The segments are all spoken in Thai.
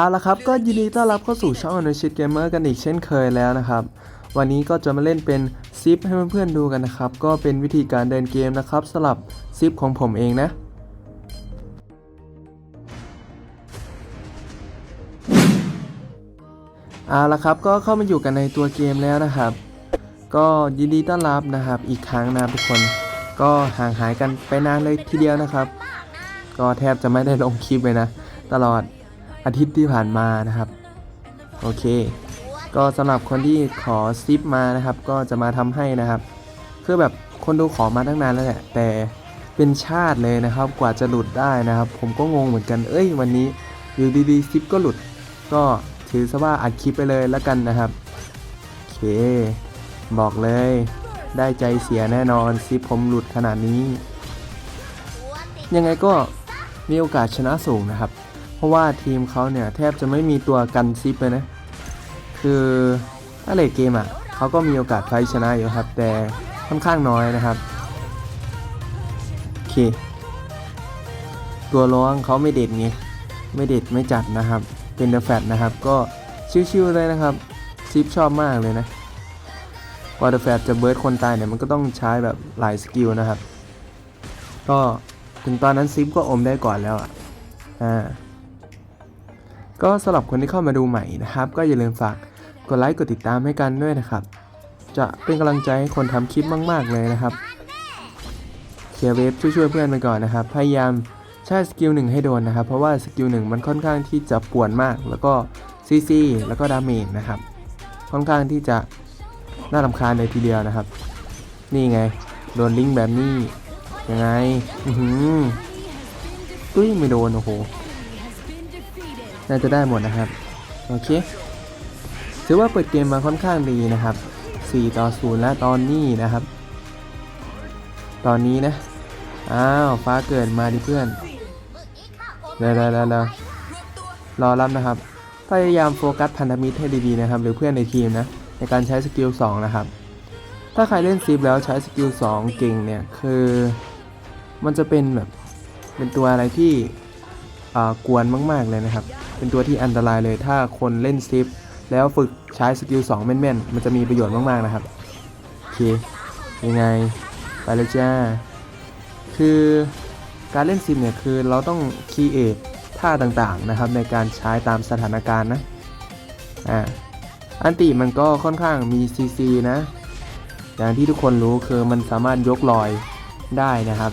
เอาละครับก็ยินดีต้อนรับเข้าสู่ช่องอนุชิตเกมเมอร์กันอีกเช่นเคยแล้วนะครับ วันนี้ก็จะมาเล่นเป็นซิปให้เพื่อนๆดูกันนะครับ ก็เป็นวิธีการเดินเกมนะครับสลับซิปของผมเองนะ เอาละครับก็เข้ามาอยู่กันในตัวเกมแล้วนะครับ ก็ยินดีต้อนรับนะครับอีกครั้งนะทุกคน ก็ห่างหายกันไปนานเลยทีเดียวนะครับ ก็แทบจะไม่ได้ลงคลิปเลยนะ ตลอด อาทิตย์ที่ผ่านมานะครับ โอเค ก็สำหรับคนที่ขอซิปมานะครับ ก็จะมาทำให้นะครับ คือแบบคนดูขอมาตั้งนานแล้วแหละแต่เป็นชาติเลยนะครับ กว่าจะหลุดได้นะครับ ผมก็งงเหมือนกัน เอ้ย วันนี้อยู่ดีๆซิปก็หลุด ก็ถือซะว่าอัดคลิปไปเลยแล้วกันนะครับโอเค บอกเลย ได้ใจเสียแน่นอนซิปผมหลุดขนาดนี้ ยังไงก็มีโอกาสชนะสูงนะครับ เพราะว่าทีมเขาเนี่ยแทบจะไม่มีตัวกันซิปเลยนะ คือถ้าเลทเกมอะเขาก็มีโอกาสไฟชนะอยู่ครับ แต่ค่อนข้างน้อยนะครับ โอเค ตัวร้องเขาไม่เด็ดไงไม่เด็ดไม่จัดนะครับ เป็นเดอะแฟตนะครับ ก็ชิวๆเลยนะครับซิปชอบมากเลยนะกว่าเดอะแฟตจะเบิร์ดคนตายเนี่ยมันก็ต้องใช้แบบหลายสกิลนะครับ ก็ถึงตอนนั้นซิปก็อมได้ก่อนแล้วอะอ่า ก็สำหรับคนที่เข้ามาดูใหม่นะครับ ก็อย่าลืมฝากกดไลค์กดติดตามให้กันด้วยนะครับ จะเป็นกำลังใจให้คนทำคลิปมาก ๆ เลยนะครับเคลียร์เวฟช่วยๆเพื่อนไปก่อนนะครับ พยายามใช้สกิลหนึ่งให้โดนนะครับ เพราะว่าสกิลหนึ่งมันค่อนข้างที่จะป่วนมาก แล้วก็ซีซีแล้วก็ดาเมจนะครับ ค่อนข้างที่จะน่ารำคาญเลยทีเดียวนะครับ นี่ไงโดนลิงแบบนี้ยังไง อือหือตุ้ยไม่โดนโอ้โห น่าจะได้หมดนะครับ โอเค ถือว่าเปิดเกมมาค่อนข้างดีนะครับ 4 ต่อ 0 แล้วตอนนี้นะครับ ตอนนี้นะ อ้าว ฟ้าเกิดมาดิเพื่อนเร็วๆๆรอรับนะครับ พยายามโฟกัสพันธมิตรให้ดีๆนะครับ หรือเพื่อนในทีมนะ ในการใช้สกิล 2 นะครับ ถ้าใครเล่นซิปแล้วใช้สกิล 2 เก่งเนี่ย คือมันจะเป็นแบบเป็นตัวอะไรที่อ่ากวนมาก ๆ เลยนะครับ เป็นตัวที่อันตรายเลยถ้าคนเล่นซิปแล้วฝึกใช้สกิล2แม่นๆ มันจะมีประโยชน์มากๆนะครับ โอเค ยังไง ไปเลยจ้า คือการเล่นซิมเนี่ยคือเราต้องคีเอทท่าต่างๆนะครับ ในการใช้ตามสถานการณ์นะ อ่า อันติมันก็ค่อนข้างมี CC นะ อย่างที่ทุกคนรู้คือมันสามารถยกลอยได้นะครับ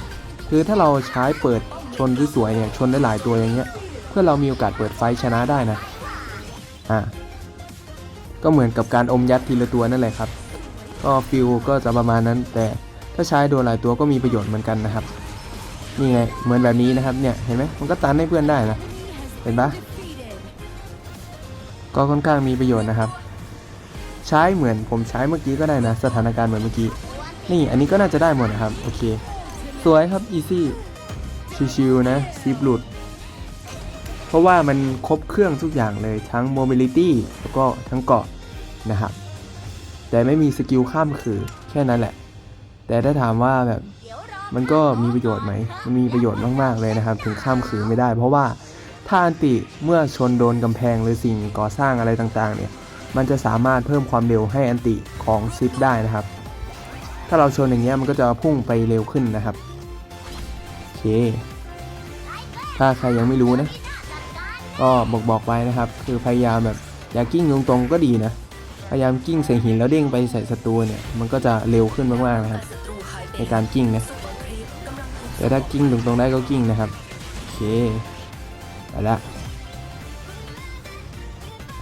คือถ้าเราใช้เปิดชนสวยๆเนี่ยชนได้หลายตัวอย่างเงี้ย พื่อเรามีโอกาสเปิดไฟชนะได้นะ อ่า ก็เหมือนกับการอมยัดทีละตัวนั่นแหละครับ ก็ฟิลก็จะประมาณนั้น แต่ถ้าใช้โดนหลายตัวก็มีประโยชน์เหมือนกันนะครับ นี่ไง เหมือนแบบนี้นะครับ เนี่ย เห็นไหมมันก็ตันให้เพื่อนได้นะ เห็นปะก็ค่อนข้างมีประโยชน์นะครับ ใช้เหมือนผมใช้เมื่อกี้ก็ได้นะ สถานการณ์เหมือนเมื่อกี้ นี่ อันนี้ก็น่าจะได้หมดนะครับ โอเค สวยครับ อีซี่ ชิวๆนะซิปหลุด เพราะว่ามันครบเครื่องทุกอย่างเลยทั้ง mobility แล้วก็ทั้งเกาะนะครับ แต่ไม่มีสกิลข้ามคือแค่นั้นแหละ แต่ถ้าถามว่าแบบมันก็มีประโยชน์ไหม มันมีประโยชน์มาก ๆ เลยนะครับ ถึงข้ามคือไม่ได้ เพราะว่าถ้าอันติเมื่อชนโดนกำแพงหรือสิ่งก่อสร้างอะไรต่าง ๆ เนี่ย มันจะสามารถเพิ่มความเร็วให้อันติของซิปได้นะครับ ถ้าเราชนอย่างเงี้ยมันก็จะพุ่งไปเร็วขึ้นนะครับ โอเค ถ้าใครยังไม่รู้นะ ก็บอกบอกไว้นะครับ คือพยายามแบบอย่ากิ้งตรงๆก็ดีนะ พยายามกิ้งใส่หินแล้วเด้งไปใส่ศัตรูเนี่ย มันก็จะเร็วขึ้นมากๆนะครับ ในการกิ้งนะแต่ถ้ากิ้งตรงๆได้ก็กิ้งนะครับ โอเคไปละ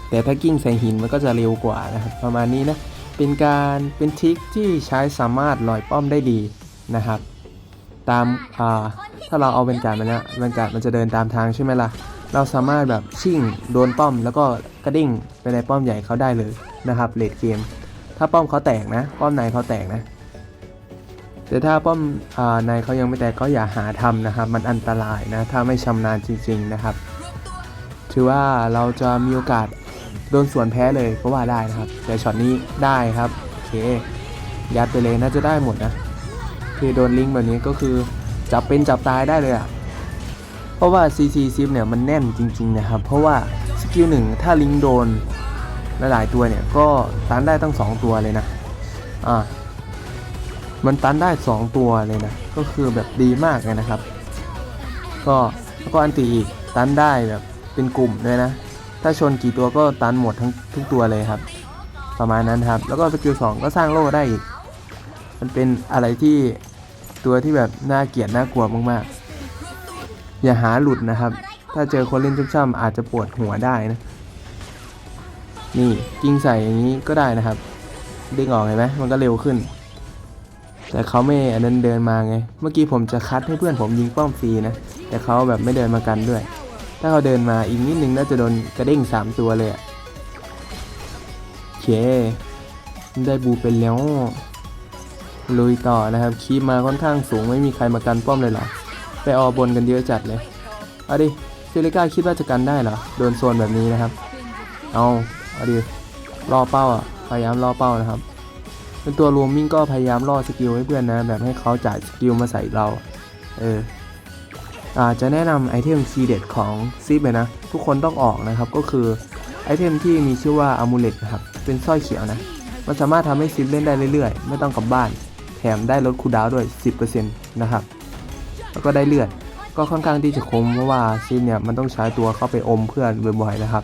แต่ถ้ากิ้งใส่หินมันก็จะเร็วกว่านะครับ ประมาณนี้นะ เป็นการเป็นทริคที่ใช้สามารถลอยป้อมได้ดีนะครับ ตามอ่าถ้าเราเอาเป็นการมันแล้วเป็นการมันจะเดินตามทางใช่ไหมล่ะ เราสามารถแบบชิ่งโดนป้อมแล้วก็กระดิ่งไปในป้อมใหญ่เขาได้เลยนะครับเลดเกม ถ้าป้อมเขาแตกนะ ป้อมในเขาแตกนะแต่ถ้าป้อมอ่าในเขายังไม่แตกก็อย่าหาทำนะครับ มันอันตรายนะ ถ้าไม่ชำนาญจริง ๆนะครับ ถือว่าเราจะมีโอกาสโดนสวนแพ้เลยก็ว่าได้นะครับ แต่ช็อตนี้ได้ครับโอเคยัดไปเลยน่าจะได้หมดนะ คือโดนลิงก์แบบนี้ก็คือจับเป็นจับตายได้เลยอะ เพราะว่า CC ซิปเนี่ยมันแน่นจริงๆนะครับ เพราะว่าสกิลหนึ่งถ้าลิงโดนหลายๆตัวเนี่ยก็ตันได้ตั้ง 2 ตัวเลยนะอ่ามันตันได้ 2 ตัวเลยนะ ก็คือแบบดีมากเลยนะครับ ก็แล้วก็อันตีอีกตันได้แบบเป็นกลุ่มด้วยนะ ถ้าชนกี่ตัวก็ตันหมดทั้งทุกตัวเลยครับ ประมาณนั้นครับ แล้วก็สกิลสองก็สร้างโล่ได้อีก มันเป็นอะไรที่ตัวที่แบบน่าเกลียดน่ากลัวมากๆ อย่าหาหลุดนะครับ ถ้าเจอคนเล่นชุ่มๆอาจจะปวดหัวได้นะ นี่กิ้งใส่อย่างนี้ก็ได้นะครับดึงออกเห็นไหมมันก็เร็วขึ้น แต่เขาไม่อันนั้นเดินมาไง เมื่อกี้ผมจะคัดให้เพื่อนผมยิงป้อมฟรีนะ แต่เขาแบบไม่เดินมากันด้วย ถ้าเขาเดินมาอีกนิดนึงน่าจะโดนกระเด้งสามตัวเลยอะโอเค ได้บูเป็นแล้วลุยต่อนะครับคีบมาค่อนข้างสูงไม่มีใครมากันป้อมเลยหรอ ไปออบนกันเยอะจัดเลยเอาดิเซเลก้าคิดว่าจะกันได้เหรอ โดนโซนแบบนี้นะครับ เอาเอาดิรอเป้าอะ พยายามรอเป้านะครับ เป็นตัวรวมมิ่งก็พยายามล่อสกิลให้เพื่อนนะ แบบให้เขาจ่ายสกิลมาใส่เรา เอออาจะแนะนำไอเทมคีเด็ดของซิปเลยนะ ทุกคนต้องออกนะครับ ก็คือไอเทมที่มีชื่อว่าอามูเลตนะครับ เป็นสร้อยเขียวนะ มันสามารถทำให้ซิปเล่นได้เรื่อยๆ ไม่ต้องกลับบ้าน แถมได้ลดคูดาวด้วย 10%นะครับ แล้วก็ได้เลือด ก็ค่อนข้างที่จะคมเพราะว่าซิปเนี่ยมันต้องใช้ตัวเข้าไปอมเพื่อนบ่อยๆนะครับ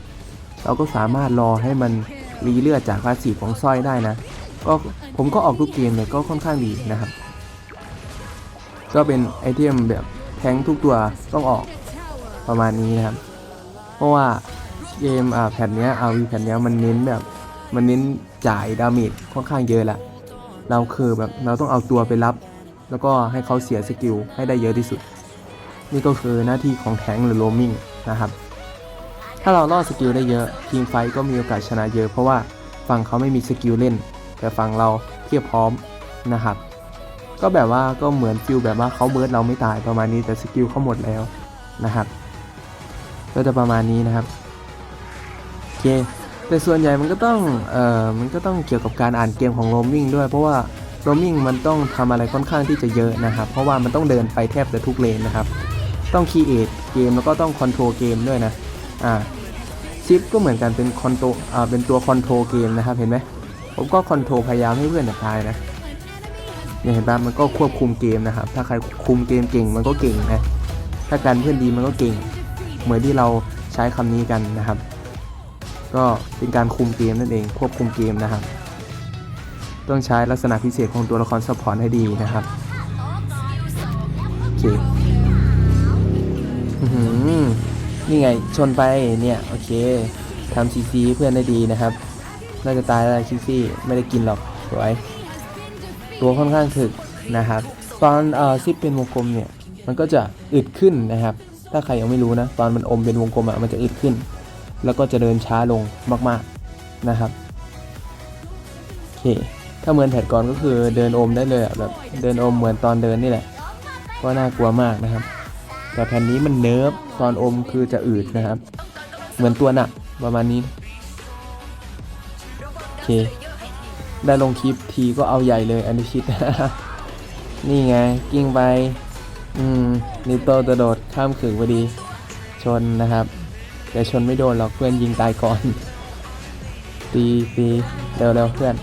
เราก็สามารถรอให้มันรีเลือดจากพาสซีฟของสร้อยได้นะ ก็ผมก็ออกทุกเกมเลยก็ค่อนข้างดีนะครับ ก็เป็นไอเทมแบบแทงทุกตัวต้องออกประมาณนี้นะครับ เพราะว่าเกมอ่าแผ่นนี้ยอาวีแผ่นนี้มันเน้นแบบมันเน้นจ่ายดาเมจค่อนข้างเยอะละเราคือแบบเราต้องเอาตัวไปรับ แล้วก็ให้เขาเสียสกิลให้ได้เยอะที่สุด นี่ก็คือหน้าที่ของแทงหรือโรมิงนะครับ ถ้าเราล่อสกิลได้เยอะทีมไฟก็มีโอกาสชนะเยอะ เพราะว่าฝั่งเขาไม่มีสกิลเล่น แต่ฝั่งเราเพียบพร้อมนะครับ ก็แบบว่าก็เหมือนฟิลแบบว่าเขาเบิร์ดเราไม่ตายประมาณนี้แต่สกิลเขาหมดแล้วนะครับ ก็จะประมาณนี้นะครับโอเคแต่ส่วนใหญ่มันก็ต้องเอ่อมันก็ต้องเกี่ยวกับการอ่านเกมของโรมมิ่งด้วยเพราะว่า โรมมิ่งมันต้องทำอะไรค่อนข้างที่จะเยอะนะครับ เพราะว่ามันต้องเดินไปแทบจะทุกเลนนะครับ ต้องคีเอทเกมแล้วก็ต้องคอนโทรลเกมด้วยนะ อ่าชิปก็เหมือนกันเป็นคอนโทรอ่าเป็นตัวคอนโทรลเกมนะครับ เห็นไหมผมก็คอนโทรลพยายามให้เพื่อนถ่าตายนะเนี่ยเห็นปะมันก็ควบคุมเกมนะครับ ถ้าใครคุมเกมเก่งมันก็เก่งนะ ถ้าการเพื่อนดีมันก็เก่ง เหมือนที่เราใช้คำนี้กันนะครับ ก็เป็นการคุมเกมนั่นเอง ควบคุมเกมนะครับ ต้องใช้ลักษณะพิเศษของตัวละครซัพพอร์ตให้ดีนะครับโอเคนี่ไงชนไปเนี่ยโอเคทำซีซีเพื่อนได้ดีนะครับน่าจะตายแล้วคิซี่ไม่ได้กินหรอกสวยตัวค่อนข้างถึกนะครับ ตอนเอ่อซิปเป็นวงกลมเนี่ยมันก็จะอึดขึ้นนะครับ ถ้าใครยังไม่รู้นะ ตอนมันอมเป็นวงกลมอะมันจะอึดขึ้น แล้วก็จะเดินช้าลงมากๆนะครับโอเค ถ้าเหมือนแผดก่อนก็คือเดินอมได้เลยอะแบบเดินอมเหมือนตอนเดินนี่แหละ ก็น่ากลัวมากนะครับ แต่แผ่นนี้มันเนิร์ฟตอนอมคือจะอืดนะครับ เหมือนตัวหนักประมาณนี้โอเค ได้ลงคลิปทีก็เอาใหญ่เลยอันนี้ชิดนี่ไงกิ้งไป อืมนิโตกระโดดข้ามขึงพอดี ชนนะครับ แต่ชนไม่โดนหรอกเพื่อนยิงตายก่อน ตีตีเร็วเร็วเพื่อน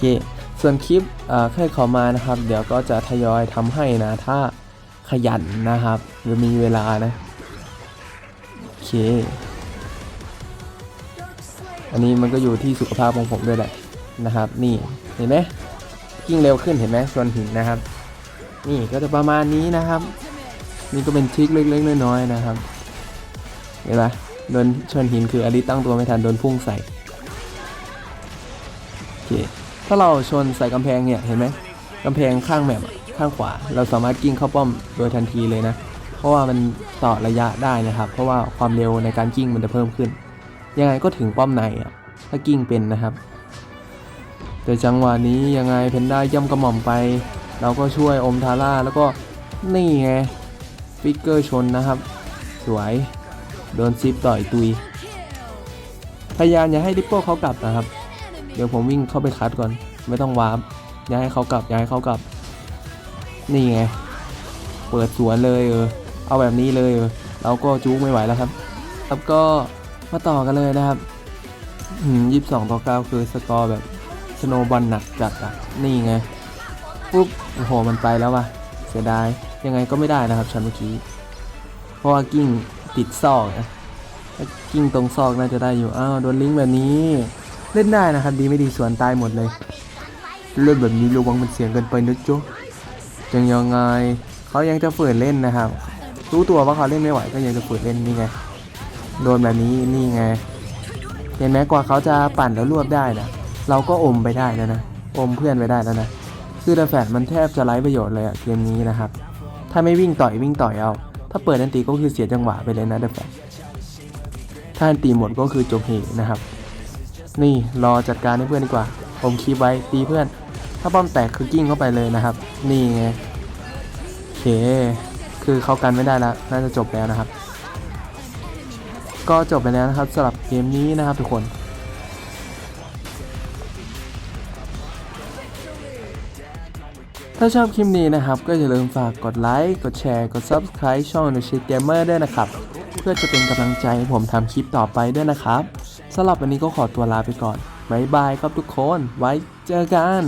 คส่วนคลิปอ่าใครขอมานะครับ เดี๋ยวก็จะทยอยทำให้นะ ถ้าขยันนะครับ หรือมีเวลานะโอเค อันนี้มันก็อยู่ที่สุขภาพของผมด้วยแหละนะครับ นี่เห็นไหมกิ้งเร็วขึ้นเห็นไหมส่วนหินนะครับ นี่ก็จะประมาณนี้นะครับ นี่ก็เป็นทริคเล็กๆน้อยๆนะครับเห็นไหมโดนชนหินคืออลิตั้งตัวไม่ทันโดนพุ่งใส่โอเค ถ้าเราชนใส่กำแพงเนี่ยเห็นไหมกำแพงข้างแมปข้างขวา เราสามารถกิ้งเข้าป้อมโดยทันทีเลยนะ เพราะว่ามันต่อระยะได้นะครับ เพราะว่าความเร็วในการกิ้งมันจะเพิ่มขึ้น ยังไงก็ถึงป้อมในอะถ้ากิ้งเป็นนะครับ แต่จังหวะนี้ยังไงเพนด้าย่ำกระหม่อมไป เราก็ช่วยอมทาร่าแล้วก็นี่ไงฟิกเกอร์ชนนะครับ สวยโดนซิปต่อยตุยพยายามอย่าให้ดิปโป้เขากลับนะครับ เดี๋ยวผมวิ่งเข้าไปคัดก่อน ไม่ต้องวาร์ปอย่าให้เขากลับอย่าให้เขากลับ นี่ไง เปิดสวนเลยเออ เอาแบบนี้เลยเออ เราก็จู๊ไม่ไหวแล้วครับ ครับก็มาต่อกันเลยนะครับยี่สิบสองต่อเก้าคือสกอร์แบบสโนบอลหนักจัดอะ นี่ไง ปุ๊บ โอ้โห มันไปแล้วว่ะ เสียดาย ยังไงก็ไม่ได้นะครับชันเมื่อกี้ เพราะว่ากิ้งติดซอกนะกิ้งตรงซอกน่าจะได้อยู่ อ้าว โดนลิงก์แบบนี้ เล่นได้นะครับดีไม่ดีสวนตายหมดเลย เล่นแบบนี้ระวังมันเสียงเกินไปนะจ๊ะยังยังไงเขายังจะฝืนเล่นนะครับ รู้ตัวว่าเขาเล่นไม่ไหวก็ยังจะฝืนเล่นนี่ไง โดนแบบนี้นี่ไง เห็นไหมกว่าเขาจะปั่นแล้วรวบได้นะเราก็อมไปได้แล้วนะอมเพื่อนไปได้แล้วนะคือแต่แฟดมันแทบจะไร้ประโยชน์เลยอะเกมนี้นะครับ ถ้าไม่วิ่งต่อยวิ่งต่อยเอา ถ้าเปิดอันตีก็คือเสียจังหวะไปเลยนะเดฟแฟดถ้าอันตีหมดก็คือจบเหนะครับ นี่รอจัดการให้เพื่อนดีกว่า ผมคีบไว้ตีเพื่อน ถ้าป้อมแตกคือกิ้งเข้าไปเลยนะครับ นี่ไงโอเค คือเขากันไม่ได้แล้ว น่าจะจบแล้วนะครับ ก็จบไปแล้วนะครับสำหรับเกมนี้นะครับทุกคนถ้าชอบคลิปนี้นะครับ ก็อย่าลืมฝากกดไลค์ กดแชร์ กด Subscribe ช่อง n o s h i t Gamer ด้วยนะครับ เพื่อจะเป็นกำลังใจให้ผมทำคลิปต่อไปด้วยนะครับ สำหรับวันนี้ก็ขอตัวลาไปก่อนบายบายครับทุกคน ไว้เจอกัน